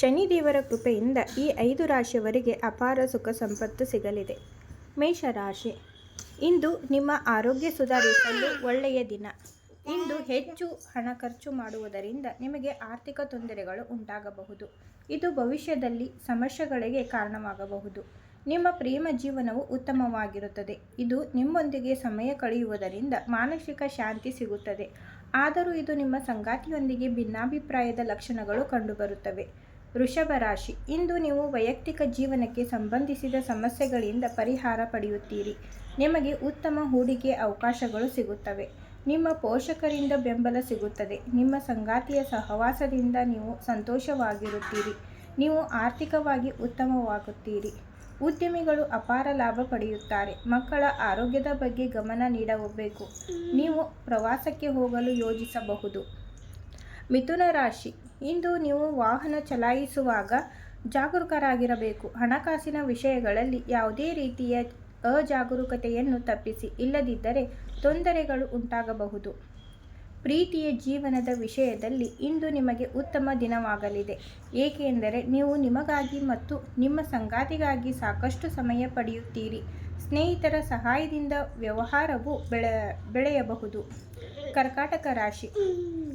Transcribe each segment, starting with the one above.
ಶನಿದೇವರ ಕೃಪೆಯಿಂದ ಈ ಐದು ರಾಶಿಯವರಿಗೆ ಅಪಾರ ಸುಖ ಸಂಪತ್ತು ಸಿಗಲಿದೆ. ಮೇಷರಾಶಿ. ಇಂದು ನಿಮ್ಮ ಆರೋಗ್ಯ ಸುಧಾರಿಸಲು ಒಳ್ಳೆಯ ದಿನ. ಇಂದು ಹೆಚ್ಚು ಹಣ ಖರ್ಚು ಮಾಡುವುದರಿಂದ ನಿಮಗೆ ಆರ್ಥಿಕ ತೊಂದರೆಗಳು ಉಂಟಾಗಬಹುದು. ಇದು ಭವಿಷ್ಯದಲ್ಲಿ ಸಮಸ್ಯೆಗಳಿಗೆ ಕಾರಣವಾಗಬಹುದು. ನಿಮ್ಮ ಪ್ರೇಮ ಜೀವನವು ಉತ್ತಮವಾಗಿರುತ್ತದೆ. ಇದು ನಿಮ್ಮೊಂದಿಗೆ ಸಮಯ ಕಳೆಯುವುದರಿಂದ ಮಾನಸಿಕ ಶಾಂತಿ ಸಿಗುತ್ತದೆ. ಆದರೂ ಇದು ನಿಮ್ಮ ಸಂಗಾತಿಯೊಂದಿಗೆ ಭಿನ್ನಾಭಿಪ್ರಾಯದ ಲಕ್ಷಣಗಳು ಕಂಡುಬರುತ್ತವೆ. ವೃಷಭ ರಾಶಿ. ಇಂದು ನೀವು ವೈಯಕ್ತಿಕ ಜೀವನಕ್ಕೆ ಸಂಬಂಧಿಸಿದ ಸಮಸ್ಯೆಗಳಿಂದ ಪರಿಹಾರ ಪಡೆಯುತ್ತೀರಿ. ನಿಮಗೆ ಉತ್ತಮ ಹೂಡಿಕೆ ಅವಕಾಶಗಳು ಸಿಗುತ್ತವೆ. ನಿಮ್ಮ ಪೋಷಕರಿಂದ ಬೆಂಬಲ ಸಿಗುತ್ತದೆ. ನಿಮ್ಮ ಸಂಗಾತಿಯ ಸಹವಾಸದಿಂದ ನೀವು ಸಂತೋಷವಾಗಿರುತ್ತೀರಿ. ನೀವು ಆರ್ಥಿಕವಾಗಿ ಉತ್ತಮವಾಗುತ್ತೀರಿ. ಉದ್ಯಮಿಗಳು ಅಪಾರ ಲಾಭ ಪಡೆಯುತ್ತಾರೆ. ಮಕ್ಕಳ ಆರೋಗ್ಯದ ಬಗ್ಗೆ ಗಮನ ನೀಡಬೇಕು. ನೀವು ಪ್ರವಾಸಕ್ಕೆ ಹೋಗಲು ಯೋಜಿಸಬಹುದು. ಮಿಥುನ ರಾಶಿ. ಇಂದು ನೀವು ವಾಹನ ಚಲಾಯಿಸುವಾಗ ಜಾಗರೂಕರಾಗಿರಬೇಕು. ಹಣಕಾಸಿನ ವಿಷಯಗಳಲ್ಲಿ ಯಾವುದೇ ರೀತಿಯ ಅಜಾಗರೂಕತೆಯನ್ನು ತಪ್ಪಿಸಿ ಇಲ್ಲದಿದ್ದರೆ ತೊಂದರೆಗಳು ಉಂಟಾಗಬಹುದು. ಪ್ರೀತಿಯ ಜೀವನದ ವಿಷಯದಲ್ಲಿ ಇಂದು ನಿಮಗೆ ಉತ್ತಮ ದಿನವಾಗಲಿದೆ. ಏಕೆಂದರೆ ನೀವು ನಿಮಗಾಗಿ ಮತ್ತು ನಿಮ್ಮ ಸಂಗಾತಿಗಾಗಿ ಸಾಕಷ್ಟು ಸಮಯ ಪಡೆಯುತ್ತೀರಿ. ಸ್ನೇಹಿತರ ಸಹಾಯದಿಂದ ವ್ಯವಹಾರವು ಬೆಳೆ, ಬೆಳೆಯಬಹುದು. ಕರ್ಕಾಟಕ ರಾಶಿ.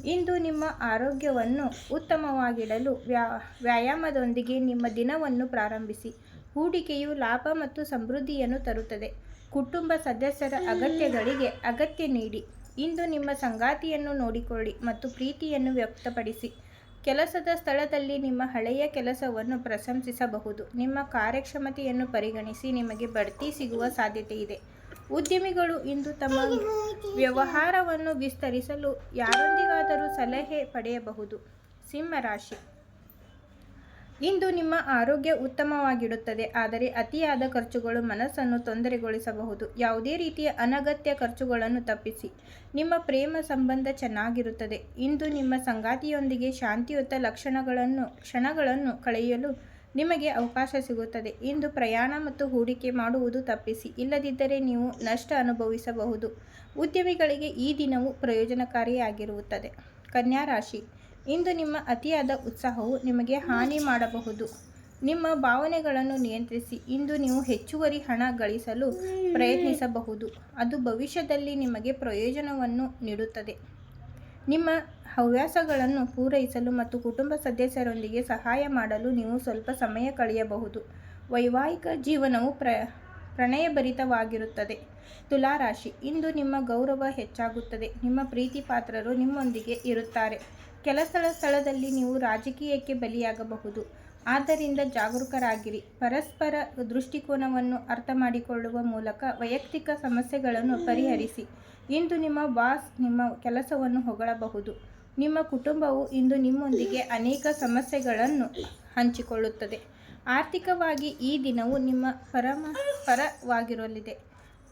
ಇಂದು ನಿಮ್ಮ ಆರೋಗ್ಯವನ್ನು ಉತ್ತಮವಾಗಿಡಲು ವ್ಯಾ, ವ್ಯಾಯಾಮದೊಂದಿಗೆ ನಿಮ್ಮ ದಿನವನ್ನು ಪ್ರಾರಂಭಿಸಿ. ಹೂಡಿಕೆಯು ಲಾಭ ಮತ್ತು ಸಮೃದ್ಧಿಯನ್ನು ತರುತ್ತದೆ. ಕುಟುಂಬ ಸದಸ್ಯರ ಅಗತ್ಯಗಳಿಗೆ ಅಗತ್ಯ ನೀಡಿ. ಇಂದು ನಿಮ್ಮ ಸಂಗಾತಿಯನ್ನು ನೋಡಿಕೊಳ್ಳಿ ಮತ್ತು ಪ್ರೀತಿಯನ್ನು ವ್ಯಕ್ತಪಡಿಸಿ. ಕೆಲಸದ ಸ್ಥಳದಲ್ಲಿ ನಿಮ್ಮ ಹಳೆಯ ಕೆಲಸವನ್ನು ಪ್ರಶಂಸಿಸಬಹುದು. ನಿಮ್ಮ ಕಾರ್ಯಕ್ಷಮತೆಯನ್ನು ಪರಿಗಣಿಸಿ ನಿಮಗೆ ಬಡ್ತಿ ಸಿಗುವ ಸಾಧ್ಯತೆ ಇದೆ. ಉದ್ಯಮಿಗಳು ಇಂದು ತಮ್ಮ ವ್ಯವಹಾರವನ್ನು ವಿಸ್ತರಿಸಲು ಯಾರೊಂದಿಗಾದರೂ ಸಲಹೆ ಪಡೆಯಬಹುದು. ಸಿಂಹರಾಶಿ ಇಂದು ನಿಮ್ಮ ಆರೋಗ್ಯ ಉತ್ತಮವಾಗಿಡುತ್ತದೆ, ಆದರೆ ಅತಿಯಾದ ಖರ್ಚುಗಳು ಮನಸ್ಸನ್ನು ತೊಂದರೆಗೊಳಿಸಬಹುದು. ಯಾವುದೇ ರೀತಿಯ ಅನಗತ್ಯ ಖರ್ಚುಗಳನ್ನು ತಪ್ಪಿಸಿ. ನಿಮ್ಮ ಪ್ರೇಮ ಸಂಬಂಧ ಚೆನ್ನಾಗಿರುತ್ತದೆ. ಇಂದು ನಿಮ್ಮ ಸಂಗಾತಿಯೊಂದಿಗೆ ಶಾಂತಿಯುತ ಲಕ್ಷಣಗಳನ್ನು, ಕ್ಷಣಗಳನ್ನು ಕಳೆಯಲು ನಿಮಗೆ ಅವಕಾಶ ಸಿಗುತ್ತದೆ. ಇಂದು ಪ್ರಯಾಣ ಮತ್ತು ಹೂಡಿಕೆ ಮಾಡುವುದು ತಪ್ಪಿಸಿ. ಇಲ್ಲದಿದ್ದರೆ ನೀವು ನಷ್ಟ ಅನುಭವಿಸಬಹುದು. ಉದ್ಯಮಿಗಳಿಗೆ ಈ ದಿನವು ಪ್ರಯೋಜನಕಾರಿಯಾಗಿರುತ್ತದೆ. ಕನ್ಯಾ ರಾಶಿ. ಇಂದು ನಿಮ್ಮ ಅತಿಯಾದ ಉತ್ಸಾಹವು ನಿಮಗೆ ಹಾನಿ ಮಾಡಬಹುದು. ನಿಮ್ಮ ಭಾವನೆಗಳನ್ನು ನಿಯಂತ್ರಿಸಿ, ಇಂದು ನೀವು ಹೆಚ್ಚುವರಿ ಹಣ ಗಳಿಸಲು ಪ್ರಯತ್ನಿಸಬಹುದು. ಅದು ಭವಿಷ್ಯದಲ್ಲಿ ನಿಮಗೆ ಪ್ರಯೋಜನವನ್ನು ನೀಡುತ್ತದೆ. ನಿಮ್ಮ ಹವ್ಯಾಸಗಳನ್ನು ಪೂರೈಸಲು ಮತ್ತು ಕುಟುಂಬ ಸದಸ್ಯರೊಂದಿಗೆ ಸಹಾಯ ಮಾಡಲು ನೀವು ಸ್ವಲ್ಪ ಸಮಯ ಕಳೆಯಬಹುದು. ವೈವಾಹಿಕ ಜೀವನವು ಪ್ರ, ಪ್ರಣಯಭರಿತವಾಗಿರುತ್ತದೆ. ತುಲಾರಾಶಿ, ಇಂದು ನಿಮ್ಮ ಗೌರವ ಹೆಚ್ಚಾಗುತ್ತದೆ. ನಿಮ್ಮ ಪ್ರೀತಿ ಪಾತ್ರರು ನಿಮ್ಮೊಂದಿಗೆ ಇರುತ್ತಾರೆ. ಕೆಲಸದ ಸ್ಥಳದಲ್ಲಿ ನೀವು ರಾಜಕೀಯಕ್ಕೆ ಬಲಿಯಾಗಬಹುದು. ಆದ್ದರಿಂದ ಜಾಗರೂಕರಾಗಿರಿ. ಪರಸ್ಪರ ದೃಷ್ಟಿಕೋನವನ್ನು ಅರ್ಥ ಮಾಡಿಕೊಳ್ಳುವ ಮೂಲಕ ವೈಯಕ್ತಿಕ ಸಮಸ್ಯೆಗಳನ್ನು ಪರಿಹರಿಸಿ. ಇಂದು ನಿಮ್ಮ ಬಾಸ್ ನಿಮ್ಮ ಕೆಲಸವನ್ನು ಹೊಗಳಬಹುದು. ನಿಮ್ಮ ಕುಟುಂಬವು ಇಂದು ನಿಮ್ಮೊಂದಿಗೆ ಅನೇಕ ಸಮಸ್ಯೆಗಳನ್ನು ಹಂಚಿಕೊಳ್ಳುತ್ತದೆ. ಆರ್ಥಿಕವಾಗಿ ಈ ದಿನವು ನಿಮ್ಮ ಪರಮ ಪರವಾಗಿರಲಿದೆ.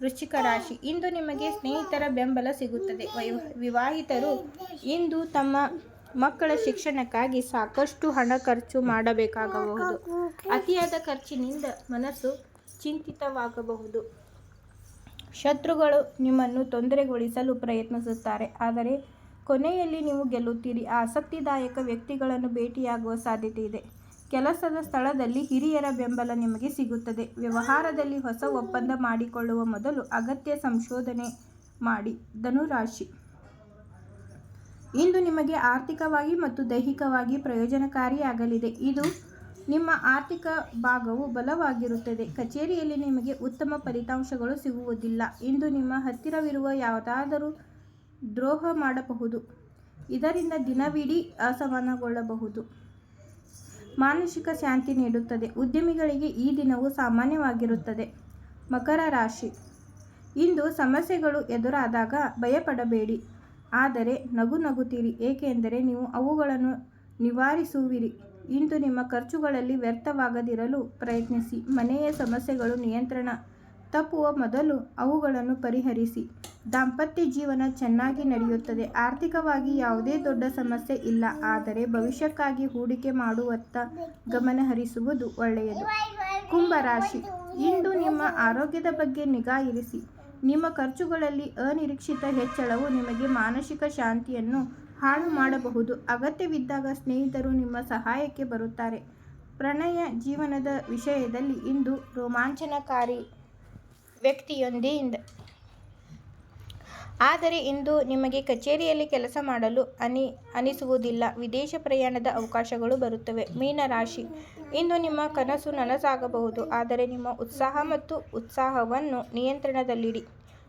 ವೃಶ್ಚಿಕ ರಾಶಿ, ಇಂದು ನಿಮಗೆ ಸ್ನೇಹಿತರ ಬೆಂಬಲ ಸಿಗುತ್ತದೆ. ವೈ, ವಿವಾಹಿತರು ಇಂದು ತಮ್ಮ ಮಕ್ಕಳ ಶಿಕ್ಷಣಕ್ಕಾಗಿ ಸಾಕಷ್ಟು ಹಣ ಖರ್ಚು ಮಾಡಬೇಕಾಗಬಹುದು. ಅತಿಯಾದ ಖರ್ಚಿನಿಂದ ಮನಸ್ಸು ಚಿಂತಿತವಾಗಬಹುದು. ಶತ್ರುಗಳು ನಿಮ್ಮನ್ನು ತೊಂದರೆಗೊಳಿಸಲು ಪ್ರಯತ್ನಿಸುತ್ತಾರೆ. ಆದರೆ ಕೊನೆಯಲ್ಲಿ ನೀವು ಗೆಲ್ಲುತ್ತೀರಿ. ಆಸಕ್ತಿದಾಯಕ ವ್ಯಕ್ತಿಗಳನ್ನು ಭೇಟಿಯಾಗುವ ಸಾಧ್ಯತೆ ಇದೆ. ಕೆಲಸದ ಸ್ಥಳದಲ್ಲಿ ಹಿರಿಯರ ಬೆಂಬಲ ನಿಮಗೆ ಸಿಗುತ್ತದೆ. ವ್ಯವಹಾರದಲ್ಲಿ ಹೊಸ ಒಪ್ಪಂದ ಮಾಡಿಕೊಳ್ಳುವ ಮೊದಲು ಅಗತ್ಯ ಸಂಶೋಧನೆ ಮಾಡಿ. ಧನುರಾಶಿ ಇಂದು ನಿಮಗೆ ಆರ್ಥಿಕವಾಗಿ ಮತ್ತು ದೈಹಿಕವಾಗಿ ಪ್ರಯೋಜನಕಾರಿಯಾಗಲಿದೆ. ಇದು ನಿಮ್ಮ ಆರ್ಥಿಕ ಭಾಗವು ಬಲವಾಗಿರುತ್ತದೆ. ಕಚೇರಿಯಲ್ಲಿ ನಿಮಗೆ ಉತ್ತಮ ಫಲಿತಾಂಶಗಳು ಸಿಗುವುದಿಲ್ಲ. ಇಂದು ನಿಮ್ಮ ಹತ್ತಿರವಿರುವ ಯಾವುದಾದರೂ ದ್ರೋಹ ಮಾಡಬಹುದು. ಇದರಿಂದ ದಿನವಿಡೀ ಅಸಮಾನಗೊಳ್ಳಬಹುದು. ಮಾನಸಿಕ ಶಾಂತಿ ನೀಡುತ್ತದೆ. ಉದ್ಯಮಿಗಳಿಗೆ ಈ ದಿನವು ಸಾಮಾನ್ಯವಾಗಿರುತ್ತದೆ. ಮಕರ ರಾಶಿ. ಇಂದು ಸಮಸ್ಯೆಗಳು ಎದುರಾದಾಗ ಭಯಪಡಬೇಡಿ. ಆದರೆ ನಗು ನಗುತ್ತೀರಿ, ಏಕೆಂದರೆ ನೀವು ಅವುಗಳನ್ನು ನಿವಾರಿಸುವಿರಿ. ಇಂದು ನಿಮ್ಮ ಖರ್ಚುಗಳಲ್ಲಿ ವ್ಯರ್ಥವಾಗದಿರಲು ಪ್ರಯತ್ನಿಸಿ, ಮನೆಯ ಸಮಸ್ಯೆಗಳು ನಿಯಂತ್ರಣ ತಪ್ಪುವ ಮೊದಲು ಅವುಗಳನ್ನು ಪರಿಹರಿಸಿ. ದಾಂಪತ್ಯ ಜೀವನ ಚೆನ್ನಾಗಿ ನಡೆಯುತ್ತದೆ, ಆರ್ಥಿಕವಾಗಿ ಯಾವುದೇ ದೊಡ್ಡ ಸಮಸ್ಯೆ ಇಲ್ಲ, ಆದರೆ ಭವಿಷ್ಯಕ್ಕಾಗಿ ಹೂಡಿಕೆ ಮಾಡುವತ್ತ ಗಮನ ಹರಿಸುವುದು ಒಳ್ಳೆಯದು. ಕುಂಭರಾಶಿ, ಇಂದು ನಿಮ್ಮ ಆರೋಗ್ಯದ ಬಗ್ಗೆ ನಿಗಾ ಇರಿಸಿ. ನಿಮ್ಮ ಖರ್ಚುಗಳಲ್ಲಿ ಅನಿರೀಕ್ಷಿತ ಹೆಚ್ಚಳವು ನಿಮಗೆ ಮಾನಸಿಕ ಶಾಂತಿಯನ್ನು ಹಾಳು ಮಾಡಬಹುದು. ಅಗತ್ಯವಿದ್ದಾಗ ಸ್ನೇಹಿತರು ನಿಮ್ಮ ಸಹಾಯಕ್ಕೆ ಬರುತ್ತಾರೆ. ಪ್ರಣಯ ಜೀವನದ ವಿಷಯದಲ್ಲಿ ಇಂದು ರೋಮಾಂಚನಕಾರಿ ವ್ಯಕ್ತಿಯೊಂದಿಯಿಂದ ಆದರೆ ಇಂದು ನಿಮಗೆ ಕಚೇರಿಯಲ್ಲಿ ಕೆಲಸ ಮಾಡಲು ಅನಿ, ಅನಿಸುವುದಿಲ್ಲ. ವಿದೇಶ ಪ್ರಯಾಣದ ಅವಕಾಶಗಳು ಬರುತ್ತವೆ. ಮೀನರಾಶಿ ಇಂದು ನಿಮ್ಮ ಕನಸು ನನಸಾಗಬಹುದು, ಆದರೆ ನಿಮ್ಮ ಉತ್ಸಾಹ ಮತ್ತು ಉತ್ಸಾಹವನ್ನು ನಿಯಂತ್ರಣದಲ್ಲಿಡಿ.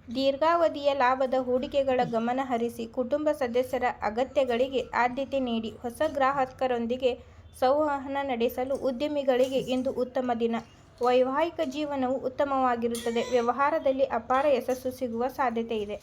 ದೀರ್ಘಾವಧಿಯ ಲಾಭದ ಹೂಡಿಕೆಗಳ ಗಮನ ಹರಿಸಿ ಕುಟುಂಬ ಸದಸ್ಯರ ಅಗತ್ಯಗಳಿಗೆ ಆದ್ಯತೆ ನೀಡಿ ಹೊಸ ಗ್ರಾಹಕರೊಂದಿಗೆ ಸಂವಹನ ನಡೆಸಲು ಉದ್ಯಮಿಗಳಿಗೆ ಇಂದು ಉತ್ತಮ ದಿನ. ವೈವಾಹಿಕ ಜೀವನವು ಉತ್ತಮವಾಗಿರುತ್ತದೆ. ವ್ಯವಹಾರದಲ್ಲಿ ಅಪಾರ ಯಶಸ್ಸು ಸಿಗುವ ಸಾಧ್ಯತೆ ಇದೆ